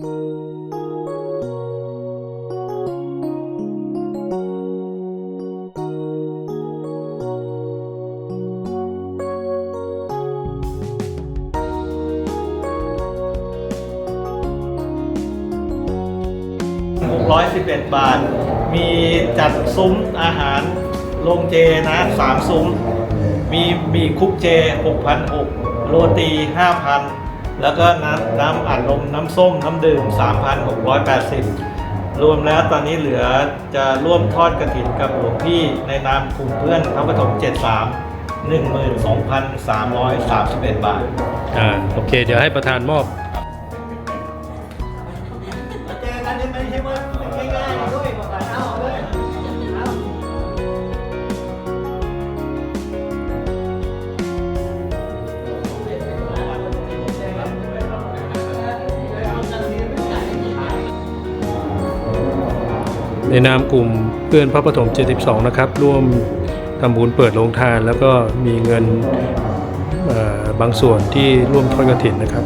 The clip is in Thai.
611 บาท มีจัดซุ้มอาหารโรงเจนะสามซุ้ม มีมีคุกเจ 6,600โรตี 5,000 แล้วก็น้ำน้ำอัดลมน้ำส้มน้ำดื่ม 3,680 รวมแล้วตอนนี้เหลือจะร่วมทอดกระถินกับหลวงพี่ในนามกลุ่มเพื่อนพระปฐม73 12,331 บาท อ่า โอเค เดี๋ยวให้ประธานมอบ ในนามกลุ่มเพื่อนพระปฐม 72 นะครับ ร่วมทำบุญเปิดโรงทาน แล้วก็มีเงินบางส่วนที่ร่วมทอดกระถินนะครับ